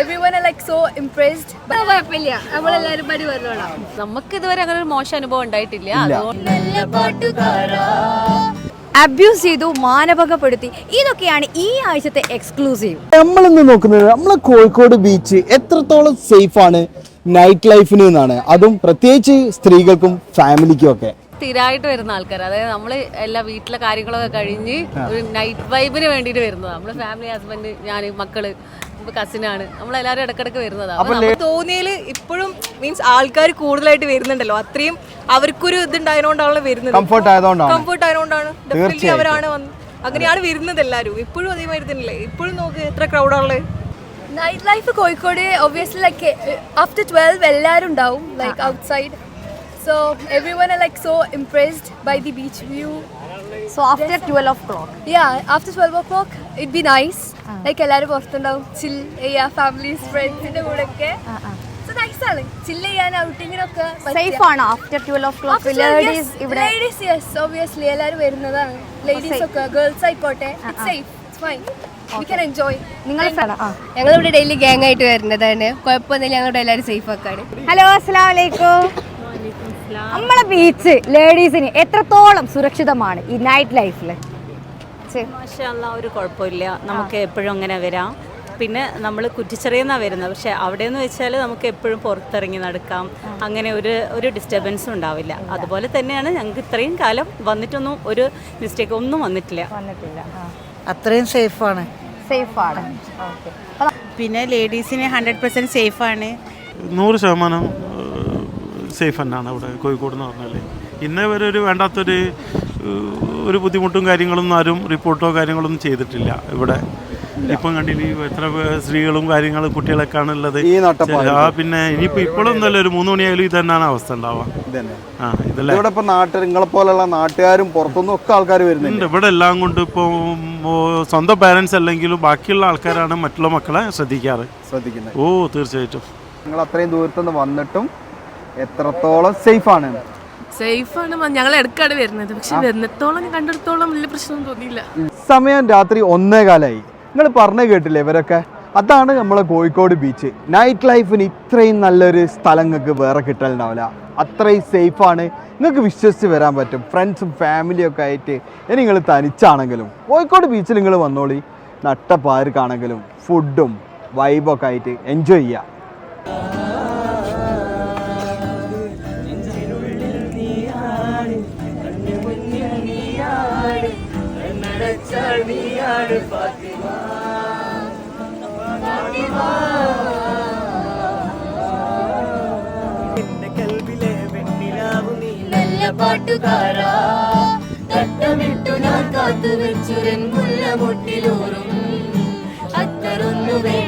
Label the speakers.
Speaker 1: everyone are like so impressed കുഴപ്പമില്ല. നമ്മളെല്ലാരും പടി പറഞ്ഞോളാം
Speaker 2: നമുക്ക് ഇതുവരെ അങ്ങനെ ഒരു മോശം അനുഭവം ഉണ്ടായിട്ടില്ല.
Speaker 3: അബ്യൂസ് ചെയ്തു മാനഭംഗപ്പെടുത്തി. ഇതൊക്കെയാണ് ഈ ആഴ്ചത്തെ എക്സ്ക്ലൂസീവ്
Speaker 4: നമ്മൾ ഇന്ന് നോക്കുന്നത് നമ്മളെ കോഴിക്കോട് ബീച്ച് എത്രത്തോളം സേഫ് ആണ് നൈറ്റ് ലൈഫിന് എന്നാണ്. അതും പ്രത്യേകിച്ച് സ്ത്രീകൾക്കും ഫാമിലിക്കും ഒക്കെ.
Speaker 2: സ്ഥിരമായിട്ട് വരുന്ന ആൾക്കാർ. അതായത് നമ്മൾ എല്ലാ വീട്ടിലെ കാര്യങ്ങളൊക്കെ കഴിഞ്ഞ് ഒരു നൈറ്റ് വൈബിന് വേണ്ടിയിട്ട് വരുന്നതാണ് നമ്മൾ ഫാമിലി ഹസ്ബൻഡ് ഞാൻ മക്കൾ. കസിനാണ് നമ്മളെല്ലാവരും ഇടക്കിടക്ക് വരുന്നതാണ് നമ്മ-
Speaker 5: ഇപ്പോഴും മീൻസ് ആൾക്കാർ കൂടുതലായിട്ട് വരുന്നുണ്ടല്ലോ. അത്രയും അവർക്കൊരു ഇതുണ്ടായതുകൊണ്ടാണല്ലോ വരുന്നത്.
Speaker 4: കംഫർട്ട് ആയതുകൊണ്ടാണ്.
Speaker 5: കംഫർട്ട് ആയതുകൊണ്ടാണ്. ഡെഫിനറ്റ്ലി അവരാണ് വന്ന്. അങ്ങനെയാണ് വരുന്നത് എല്ലാവരും. ഇപ്പോഴും അതേമാതിരി തന്നെയല്ലേ? ഇപ്പോഴും നോക്ക് എത്ര ക്രൗഡാണുള്ളത്
Speaker 1: night life Kozhikode obviously like after twelve എല്ലാവരും ഉണ്ടാവും like outside so everyone like so impressed by the beach view
Speaker 3: so after twelve of clock
Speaker 1: yeah after twelve o'clock it be nice like എല്ലാവരും പുറത്തുണ്ടാവും. ചിൽ ചെയ്യാ families ഫ്രണ്ട്സിന്റെ കൂടെ ഒക്കെ
Speaker 3: safe ആണോ. After twelve of clock ladies ഇവിടെ
Speaker 1: ladies yes obviously എല്ലാവരും വരുന്നതാണ്. ലേഡീസ് ഒക്കെ ഗേൾസ് ആയിക്കോട്ടെ. സേഫ് ഫൈൻ
Speaker 3: നിങ്ങൾ ആ.
Speaker 1: ഞങ്ങളിവിടെ ഡെയിലി ഗ്യാങ് ആയിട്ട് വരുന്നതാണ്. കുഴപ്പമൊന്നുമില്ല ഞങ്ങളുടെ എല്ലാവരും സേഫ് ആക്കാണ്.
Speaker 3: ഹലോ അസ്സലാമു അലൈക്കും. നമ്മളെ ബീച്ച് ലേഡീസിന് എത്രത്തോളം സുരക്ഷിതമാണ് ഈ നൈറ്റ് ലൈഫിൽ
Speaker 6: മാഷല്ല ഒരു കുഴപ്പമില്ല. നമുക്ക് എപ്പോഴും അങ്ങനെ വരാം. പിന്നെ നമ്മൾ കുറ്റിച്ചെറിയെന്നാണ് വരുന്നത്. പക്ഷെ അവിടെ എന്ന് വെച്ചാൽ നമുക്ക് എപ്പോഴും പുറത്തിറങ്ങി നടക്കാം. അങ്ങനെ ഒരു ഒരു ഡിസ്റ്റർബൻസും ഉണ്ടാവില്ല. അതുപോലെ തന്നെയാണ് ഞങ്ങൾക്ക് ഇത്രയും കാലം വന്നിട്ടൊന്നും ഒരു മിസ്റ്റേക്ക് ഒന്നും വന്നിട്ടില്ല.
Speaker 3: വന്നിട്ടില്ല.
Speaker 7: അത്രയും സേഫാണ്
Speaker 3: സേഫ് ആണ്. ഓക്കെ
Speaker 7: പിന്നെ ലേഡീസിന് ഹൺഡ്രഡ് പെർസെന്റ് സേഫാണ്
Speaker 8: നൂറ് ശതമാനം സേഫ് തന്നെയാണ് അവിടെ കോഴിക്കോട് എന്ന് പറഞ്ഞാൽ ഇന്നേ വരെ ഒരു വേണ്ടാത്തൊരു ഒരു ബുദ്ധിമുട്ടും കാര്യങ്ങളൊന്നും ആരും റിപ്പോർട്ടോ കാര്യങ്ങളൊന്നും ചെയ്തിട്ടില്ല ഇവിടെ. ഇപ്പം കണ്ടില്ലേ എത്ര സ്ത്രീകളും കാര്യങ്ങളും കുട്ടികളൊക്കെ ആണുള്ളത്. ആ പിന്നെ ഇനിയിപ്പോൾ ഇപ്പോഴൊന്നല്ല ഒരു മൂന്ന് മണിയായാലും ഇത് തന്നെയാണ് അവസ്ഥ ഉണ്ടാവുക.
Speaker 4: ഇവിടെ ഇപ്പൊ നാട്ടിൽ നിങ്ങളെ പോലുള്ള നാട്ടുകാരും പുറത്തുനിന്നും ഒക്കെ ആൾക്കാർ വരുന്നുണ്ട്
Speaker 8: ഉണ്ട്. ഇവിടെ എല്ലാം കൊണ്ട് ഇപ്പോൾ സ്വന്തം പാരൻസ് അല്ലെങ്കിലും ബാക്കിയുള്ള ആൾക്കാരാണ് മറ്റുള്ള മക്കളെ ശ്രദ്ധിക്കാറ്.
Speaker 4: ശ്രദ്ധിക്കുന്നത്.
Speaker 8: ഓ തീർച്ചയായിട്ടും.
Speaker 4: നിങ്ങൾ അത്രയും ദൂരത്തുനിന്ന് വന്നിട്ടും എത്രത്തോളം സേഫ് ആണ്
Speaker 9: സേഫ് ആണ് ഞങ്ങൾ ഇടയ്ക്കാണ് വരുന്നത്. പക്ഷെ വരുന്നത്തോളം കണ്ടിടത്തോളം വലിയ പ്രശ്നം തോന്നിയില്ല.
Speaker 4: സമയം രാത്രി ഒന്നേ കാലായി. നിങ്ങൾ പറഞ്ഞു കേട്ടില്ലേ ഇവരൊക്കെ? അതാണ് നമ്മളെ കോഴിക്കോട് ബീച്ച്. നൈറ്റ് ലൈഫിന് ഇത്രയും നല്ലൊരു സ്ഥലം നിങ്ങൾക്ക് വേറെ കിട്ടലുണ്ടാവില്ല. അത്രയും സേഫാണ്. നിങ്ങൾക്ക് വിശ്വസിച്ച് വരാൻ പറ്റും. ഫ്രണ്ട്സും ഫാമിലിയും ഒക്കെ ആയിട്ട് ഇനി നിങ്ങൾ തനിച്ചാണെങ്കിലും. കോഴിക്കോട് ബീച്ചിൽ നിങ്ങൾ വന്നോളി. നട്ടപ്പാർക്കാണെങ്കിലും ഫുഡും വൈബൊക്കെ ആയിട്ട് എൻജോയ് ചെയ്യുക നീയാണ് ഫാത്തിമ.
Speaker 10: എന്റെ കൽവിലെ വെണ്ണിലാവു നീ നല്ല പാട്ടുകാരാ. തട്ടമിട്ടു ഞാൻ കാത്തുവെച്ചുരൻ മുല്ല മുട്ടിലൂറും. അത്തരൊന്നുവേ